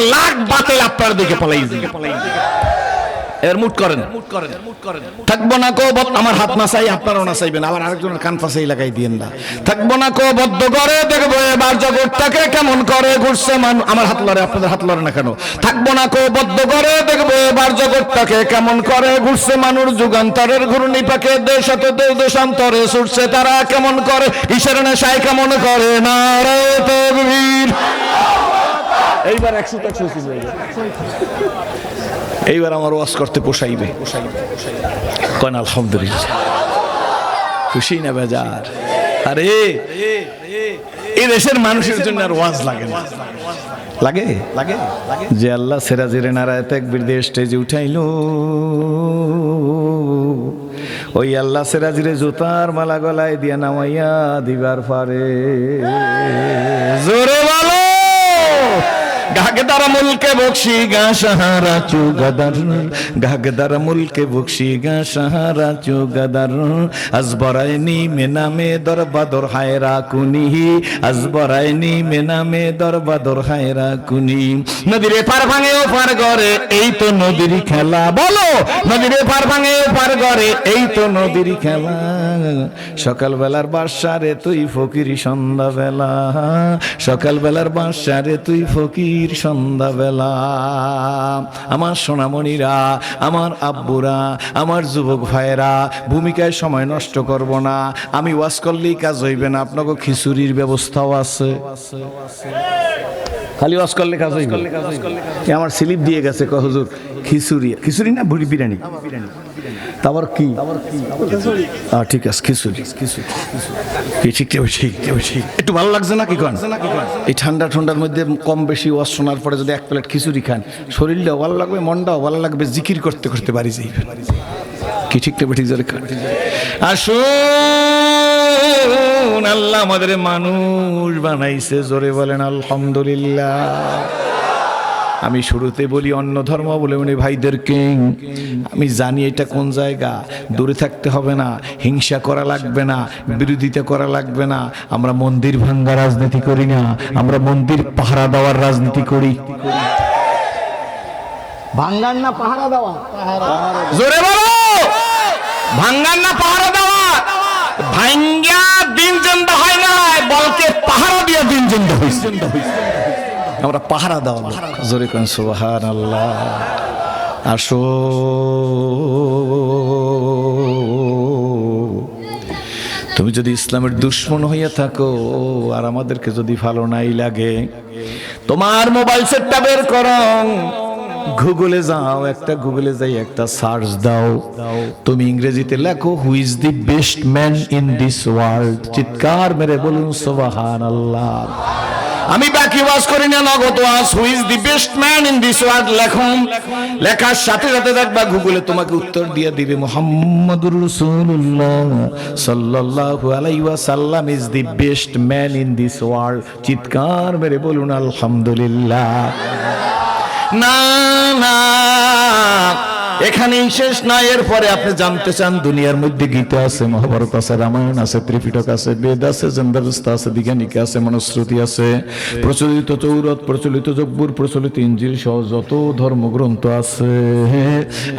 লাখ বাতিল আপনার পলাই এর মুট করেন। থাকব না কো বদ- আমার হাত না চাই, আপনারও না চাইবেন। আবার আরেকজনের কান ফাঁসাই লাগাই দিয়েন না। থাকব না কো বদ্ধ করে দেখব এবার জগৎটাকে কেমন করে ঘুরছে আমার হাত লড়ে, আপনাদের হাত লড়ে না কেন? থাকব না কো বদ্ধ করে দেখব এবার জগৎটাকে কেমন করে ঘুরছে মানুষ। যুগান্তরের ঘূর্ণি পাকে দেশ দেশ দেশান্তরে ছুটছে তারা কেমন করে? কিসের নেশায় কেমন করে? না রে তকবীর। এইবার একশো একশো এইবার আমার ওয়াজ করতে পোষাইবে। কন আলহামদুলিল্লাহ। খুশি না বেজার? আরে এই দেশের মানুষের জন্য আর ওয়াজ লাগে না। লাগে? লাগে যে আল্লাহ সেরা জেরে নারায় তেকবির দিয়ে স্টেজে উঠাইলো। ওই আল্লাহ সেরা জিরে জুতার মালা গলায় দিয়া নামাইয়া দিবার পারে জোরে! গাগদার মুলকে বকশি গা, সাহারা চুগাদার। গাগদার মুলকে বকশি গা, সাহারা চুগাদার। আজবরাইনি মেনামে দরবাদর হায়রা কুনি আজবরাইনি মেনামে দরবাদর হায়রা কুনি নদীরে পার ভাঙে ও পার করে এই তো নদীর খেলা। বলো, নদীরে পার ভাঙে ও পার করে এই তো নদীর খেলা। সকালবেলার বাসারে তুই ফকির সন্ধ্যাবেলা। সকালবেলার বাসারে তুই ফকির সন্ধ্যাবেলা। আমার সোনামণিরা আমার আব্বুরা আমার যুবক ভাইয়েরা ভূমিকায় সময় নষ্ট করব না। আমি ওয়াজ করলেই কাজ হইবে না আপনাকে খিচুড়ির ব্যবস্থাও আছে। খালি ওয়াজ করলে কাজ হইবে? আমার স্লিপ দিয়ে গেছে হুজুর খিচুড়ি। খিচুড়ি না ভুড়ি বিরিয়ানি? তারপর কি? ঠিক আছে, খিচুড়ি। ঠিক ঠিক একটু ভালো লাগছে না কি কন? এই ঠান্ডা ঠান্ডার মধ্যে কম বেশি ওয়াজ শোনার পরে যদি এক প্লেট খিচুড়ি খান, শরীরটাও ভালো লাগবে, মনটাও ভালো লাগবে, জিকির করতে করতে বাড়ি যাই। কি ঠিক না ঠিক জোরে আসুন, আল্লাহ আমাদের মানুষ বানাইছে, জোরে বলেন, আলহামদুলিল্লাহ। আমি শুরুতে বলি অন্য ধর্ম বলে উনি ভাইদেরকে আমি জানি এটা কোন জায়গা। দূরে থাকতে হবে না হিংসা করা লাগবে না বিরোধিতা করা লাগবে না। আমরা মন্দির ভাঙ্গা রাজনীতি করি না আমরা মন্দির পাহারা দেওয়ার রাজনীতি করি। ভাঙ্গার না পাহারা দেওয়া? জোরে বলো! ভাঙ্গার না পাহারা দেওয়া? ভাঙ্গা দিন জন্দা হয় না বলকে পাহারা দিয়া দিন জন্দা হইছে। আমরা পাহারা লোক। জোরে কোন সুবহান আল্লাহ আসো। তুমি যদি ইসলামের দুশ্মন হইয়া থাকো, আর আমাদেরকে যদি ভালো নাই লাগে, তোমার মোবাইল সেটটা বের করো। গুগলে যাও, একটা গুগলে যাই, একটা সার্চ দাও। তুমি ইংরেজিতে লেখো who is the best man in this world চিৎকার মেরে বলুন সুবহান আল্লাহ আমি বাকি ওয়াজ করি না, নগদ ওয়াজ। Who is the best man in this world লেখুন। লেখার সাথে সাথে দেখবা গুগলে তোমাকে উত্তর দিয়ে দিবে, মুহাম্মাদুর রাসূলুল্লাহ সাল্লাল্লাহু আলাইহি ওয়াসাল্লাম is the best man in this world চিৎকার মেরে বলুন, আলহামদুলিল্লাহ। না না। এখানেই শেষ না, এরপরে আপনি জানতে চান, দুনিয়ার মধ্যে গীতা আছে, মহাভারত আছে, রামায়ণ আছে, ত্রিপিটক আছে, বেদ আছে জেন্দাবস্থা আছে, বিজ্ঞানিক আছে, মনুশ্রুতি আছে, প্রচলিত চৌরত, প্রচলিত জব্বুর প্রচলিত ইঞ্জিল সহ যত ধর্মগ্রন্থ আছে।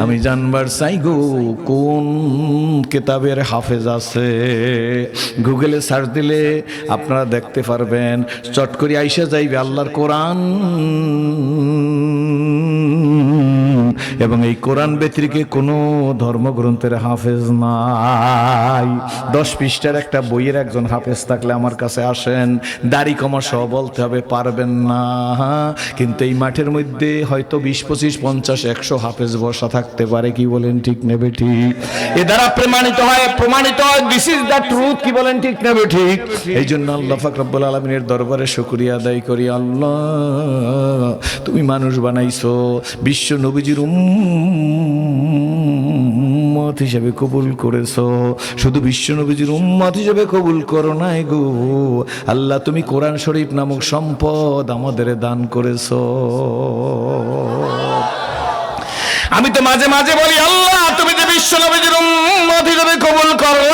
আমি জানবার চাই গো, কোন কেতাবের হাফেজ আছে? গুগলে সার্চ দিলে আপনারা দেখতে পারবেন। চট করে আইসা যাইবে, আল্লাহর কোরআন। এবং এই কোরআন ব্যতিরিকে কোনো ধর্মগ্রন্থের হাফেজ নাই। দশ পৃষ্ঠার একটা বইয়ের একজন হাফেজ থাকলে আমার কাছে আসেন, দাড়ি কমা সহ বলতে হবে, পারবেন না। কিন্তু এই মাঠের মধ্যে হয়তো বিশ, পঁচিশ, পঞ্চাশ, একশো হাফেজ বসা থাকতে পারে, কি বলেন ঠিক নেবে ঠিক? এ দ্বারা প্রমাণিত হয় প্রমাণিত হয় দিস ইজ দ্য ট্রুথ কি বলেন ঠিক নেবে ঠিক? এই জন্য আল্লাহ ফাকরাবুল আলমিনের দরবারে শুক্রিয়া আদায় করি, আল্লাহ, তুমি মানুষ বানাইছো, বিশ্ব নবীজির উম্মত হিসেবে কবুল করেছ। শুধু বিশ্ব নবীজির উম্মত হিসেবে কবুল করো নাই গো। আল্লাহ, তুমি কোরআন শরীফ নামক সম্পদ আমাদের দান করেছ। আমি তো মাঝে মাঝে বলি, আল্লাহ, তুমি যে বিশ্ব নবীজির উম্মত হিসেবে কবুল করো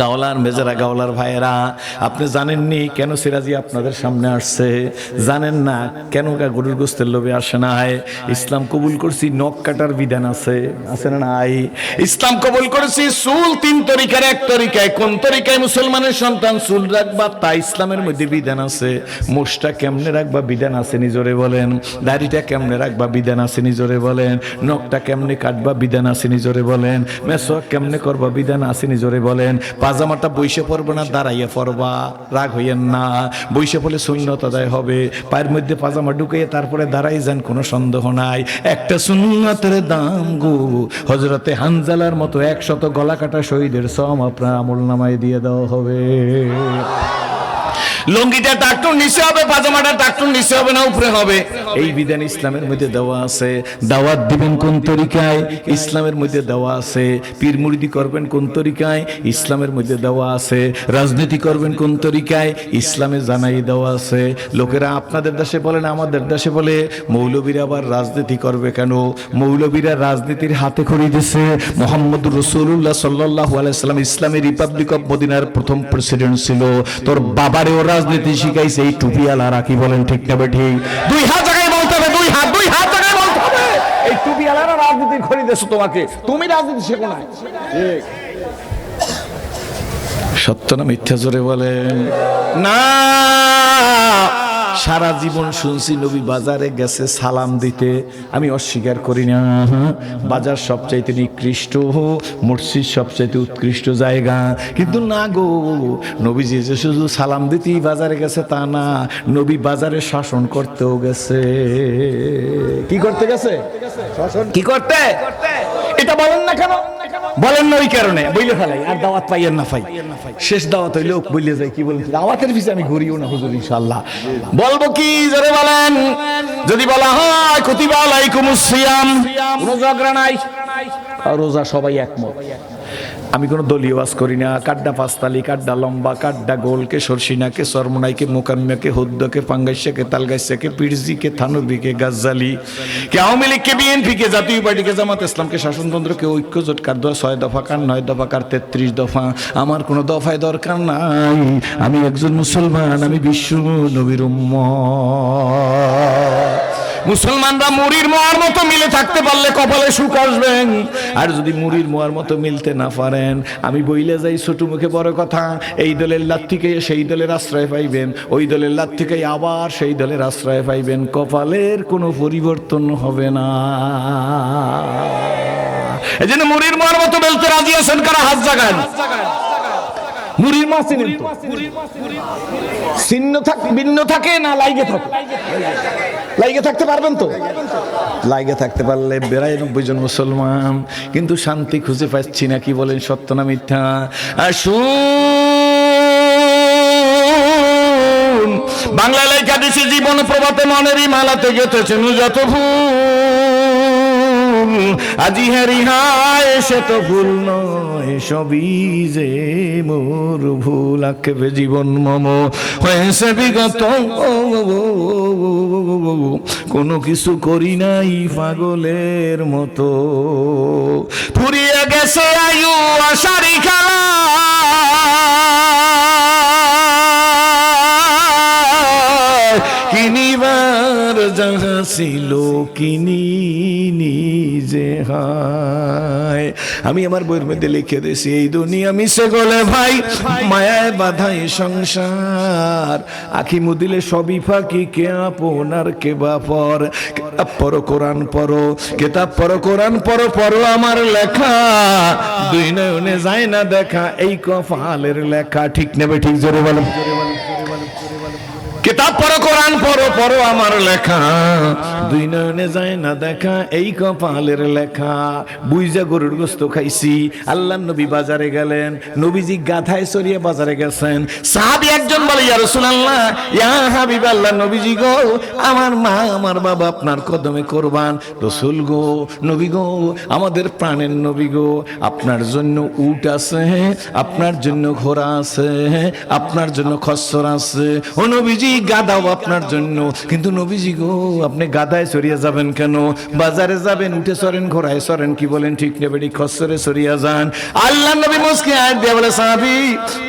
গাওলার মেজেরা গাওলার ভাইয়েরা, আপনি জানেননি কেন সিরাজি আপনাদের সামনে আসছে? জানেন না কেন গরুর গোস্তের লোভে আসে না ইসলাম কবুল করছি, নখ কাটার বিধান আছে আছে না নাই? ইসলাম কবুল করেছি, চুল তিন তরিকার, এক তরিকায়। কোন তরিকায় মুসলমানের সন্তান চুল রাখবা, তা ইসলামের মধ্যে বিধান আছে। মোষটা কেমনে রাখবা, বিধান আছে নিজরে বলেন। দাড়িটা কেমনে রাখবা, বিধান আছে নিজরে বলেন। নখটা কেমনে কাটবা, বিধান আছে নিজরে বলেন। মেসোয়াক কেমনে করবা, বিধান আছে নিজরে বলেন। পাজামাটা বইসে পড়বে না, দাঁড়াইয়া পড়বা, রাগ হইয়েন না। বইসে পড়লে শূন্যত আদায় হবে। পায়ের মধ্যে পাজামা ঢুকিয়ে তারপরে দাঁড়াই যান, কোনো সন্দেহ নাই। একটা সুন্নতের দাম গো। হজরতে হানজালার মতো একশত গলা কাটা শহীদের সম আপনার আমল নামায় দিয়ে দেওয়া হবে। লঙ্গিটা টাকটুর নিচে হবে, পাজামাটা টাকটুর নিচে হবে না, উপরে হবে। এই বিধান ইসলামের মধ্যে দেওয়া আছে, দাওয়াত দিবেন কোন তরিকায়? ইসলামের মধ্যে দেওয়া আছে, পীর মুরিদি করবেন কোন তরিকায়? ইসলামের মধ্যে দেওয়া আছে, রাজনীতি করবেন কোন তরিকায়? ইসলামে জানাই দেওয়া আছে। লোকেরা আপনাদের দেশে বলেন আমাদের দেশে বলে, মৌলবীরা আবার রাজনীতি করবে কেন? মৌলবীরা রাজনীতির হাতে খড়ি দিছে। মোহাম্মদ রসুল্লাহ সাল্লাহ আলাইসাল্লাম ইসলামী রিপাবলিক অফ মদিনার প্রথম প্রেসিডেন্ট ছিল। তোর বাবারেও রাজনীতি শিখাইছে, এই টুপিয়ালা রাখি বলেন ঠিক না ঠিক? দুই হাত জায়গায় বলতে হবে দুই হাত দুই হাত জায়গায় বলতে হবে এই টুপিয়ালারা রাজনীতির খড়ি তোমাকে। তুমি রাজনীতি শেখো না সত্য না মিথ্যা জোরে বলেন না। সারা জীবন শুনছি নবী বাজারে গেছে সালাম দিতে। আমি অস্বীকার করি না। বাজার সবচাইতে নিকৃষ্ট মসজিদ সবচাইতে উৎকৃষ্ট জায়গা। কিন্তু না গো নবী যে যে শুধু সালাম দিতেই বাজারে গেছে তা না নবী বাজারে শাসন করতেও গেছে। কি করতে গেছে? কি করতে? এটা বলেন না কেন? বলেন না ওই কারণে বইলে ফেলাই আর দাওয়াত পাইয়েন না পাই শেষ দাওয়াত হইলেও বইলে যাই কি বলেন? দাওয়াতের পিছিয়ে আমি ঘুরিও না হুজুর ইনশাল্লাহ বলব কি জোরে বলেন যদি বলা হয় কুতিবা আলাইকুমুস সিয়াম। কোনো ঝগড়া নাই আর রোজা সবাই একমত। আমি কোনো দলীয় ওয়াজ করি না। কাড্ডা পাঁচতালি, কাড্ডা লম্বা, কাড্ডা গোল, কে সরসিনা কে সরমনাই, কে মোকাম্মিয়া কে হুদ্দ, কে পাঙ্গাইশা কে তালগাইশা কে পিরজি, কে থানবি, কে গাজ্জালি, কে আওয়ামী লীগ, কে বিএনপি, কে জাতীয় পার্টি, কে জামাত ইসলাম, কে শাসনতন্ত্র, কে ঐক্য, জোট কার দোয়া ছয় দফা কার, নয় দফা কার, তেত্রিশ দফা। আমার কোনো দফায় দরকার নাই। আমি একজন মুসলমান, আমি বিশ্ব নবীর উম্মত। মুসলমানরা মুড়ির মোয়ার মতো মিলে থাকতে পারলে কপালে সুখ আসবেন আর যদি মুড়ির মোয়ার মতো মিলতে না পারেন, আমি বইলে যাই ছোট মুখে বড় কথা, এই দলের লাত থেকে সেই দলের আশ্রয় পাইবেন, ওই দলের লাত থেকে আবার সেই দলের আশ্রয় পাইবেন, কপালের কোনো পরিবর্তন হবে না। এই জন্য মুড়ির মোয়ার মতো বেলতে রাজি আছেন কারা? হাত জাগান। মুড়ির চিহ্ন থাক ভিন্ন থাকে না লাইগে থাকে? লাইগে থাকতে পারবেন তো? লাইগে থাকতে পারলে বেড়াইনব্বই জন মুসলমান। কিন্তু শান্তি খুঁজে পাচ্ছি না, কি বলেন সত্য না মিথ্যা? বাংলা লেখা দেশে জীবন প্রভাতে মনেরই মালাতে গেতেছে যত ভুল আজি হারি হায়, সে তো ভুল নয়, সবই যে মোর ভুল আক্ষেপে জীবন মম। হয়েছে বিগত, কোনো কিছু করি নাই পাগলের মতো। ফুরিয়ে গেছে আয়ু, আশারি খেলা। কিনিবার যাহা ছিল কিনি নিজে হায়। আমি আমার বইয়ের মধ্যে লিখে দিয়েছি, এই দুনিয়া মিশে গলে ভাই, মায়ায় বাধাই সংসার। আখি মুদিলে সবই ফাঁকি, কে আপনার কে বা পর? পড়ো, কোরআন পড়ো, কেতাব পড়ো, কোরআন পড়ো পড়ো আমার লেখা। দুই নয়নে যায় না দেখা, এই কফালের লেখা। ঠিক নেবে, ঠিক জোরে বলো কিতাব পড়ো, কোরআন পড়ো পড়ো আমার লেখা। দুই নয়নে যায় না দেখা, এই কপালের লেখা। বুইজা গরুর গোস্ত খাইছি আল্লাহ নবী বাজারে গেলেন, নবীজি গাধায় সরিয়ে বাজারে গেছেন। সাহাবি একজন বলে, ইয়া রাসূলুল্লাহ, ইয়া হাবিব আল্লাহ নবীজি গো, আমার মা, আমার বাবা আপনার কদমে কোরবান। রসুল গো, নবী গো, আমাদের প্রাণের নবী গো, আপনার জন্য উট আছে, আপনার জন্য ঘোড়া আছে, আপনার জন্য খচ্চর আছে। ও নবীজি গাদাও আপনার জন্য। কিন্তু নবীজি গো, আপনি গাদায় সরিয়ে যাবেন কেন? বাজারে যাবেন, উঠে সরেন, ঘোড়ায় সরেন, কি বলেন ঠিক নেবে খচ্চরে সরিয়া যান। আল্লাহ নবী মুসকে আয় দিয়ে বলে, সাহাবি,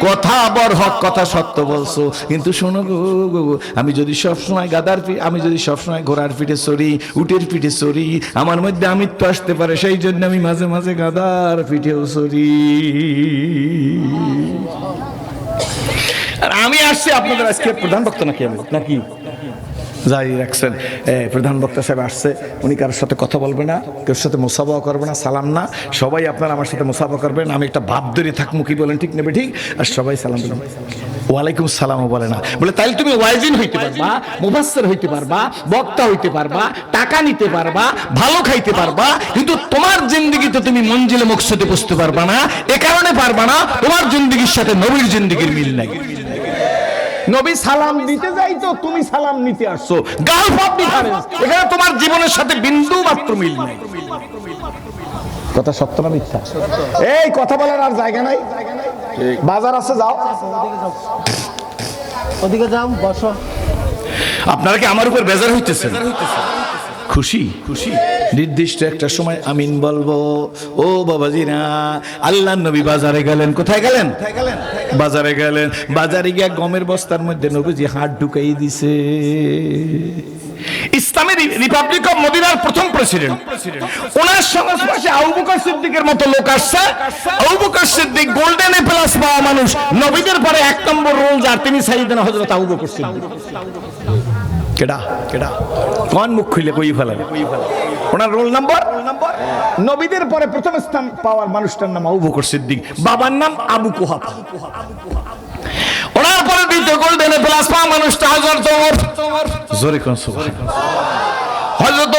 কথা বর হক, কথা সত্য বলছো। কিন্তু শোনো গো আমি যদি সবসময় গাদার আমি যদি সবসময় ঘোড়ার পিঠে সরি, উটের পিঠে সরি, আমার মধ্যে আমিত্ব আসতে পারে, সেই জন্য আমি মাঝে মাঝে গাদার পিঠেও সরি। আর আমি আসছি আপনাদের আজকে প্রধান বক্তা নাকি আমি? নাকি? যাই রাখছেন। প্রধান বক্তা সাহেব আসছে, উনি কারোর সাথে কথা বলবে না কেউ সাথে মুসাফা করবে না, সালাম না। সবাই আপনারা আমার সাথে মুসাফা করবেন, আমি একটা ভাব ধরে থাকব, কি বলেন, ঠিক নেবে, ঠিক? আর সবাই সালাম দিলাম ওয়ালাইকুম সালামও বলে না। বলে তাইলে তুমি ওয়াইজিন হইতে পারবা মুবাসসির হইতে পারবা বক্তা হইতে পারবা টাকা নিতে পারবা ভালো খাইতে পারবা কিন্তু তোমার জিন্দগিতে তুমি মঞ্জিলে মকসদে বসতে পারবা না এ কারণে পারবা না তোমার জিন্দগির সাথে নবীর জিন্দগির মিল নাই। নবী সালাম দিতে যাই তো তুমি সালাম নিতে আসছো। গালফ ডিফারেন্স এখানে তোমার জীবনের সাথে বিন্দু মাত্র মিল নাই। কথা সত্য না মিথ্যা? এই কথা বলার আর জায়গা নাই জায়গা নাই। বাজার আছে যাও। ওদিকে যাও বসো। আপনারা কি আমার উপর বেজার হইতেছেন? খুশি? খুশি। নির্দিষ্ট একটা সময় আমিন বলব ও বাবাজিরা আল্লাহ নবী বাজারে গেলেন? কোথায় গেলেন? বাজারে গেলেন। বাজারে গিয়ে গমের বস্তার মধ্যে নবীজি হাত ঢুকাই দিছে। ইসলামী রিপাবলিক অফ মদিনার প্রথম প্রেসিডেন্ট ওনার সংস্পর্শে আবু বকর সিদ্দিকের মতো লোক আসছে। Abu Bakar Siddique golden A plus পাওয়া মানুষ। নবীদের পরে এক নম্বর রোল যার, তিনি সাইয়েদনা হযরত আবু বকর সিদ্দিক। কেডা? কেডা? কোন মুখ খুলে কই ফেলেন? ওনার রোল নাম্বার নবীদের পরে প্রথম স্থান পাওয়ার মানুষটার নাম আবু বকর সিদ্দিক। বাবার নাম আবু কুহাফা। ওনার পরে দ্বিতীয় গোল্ডেন প্লাস পাওয়া মানুষটা হযরত ওমর। জোরে কোন সুবহানাল্লাহ। হযরত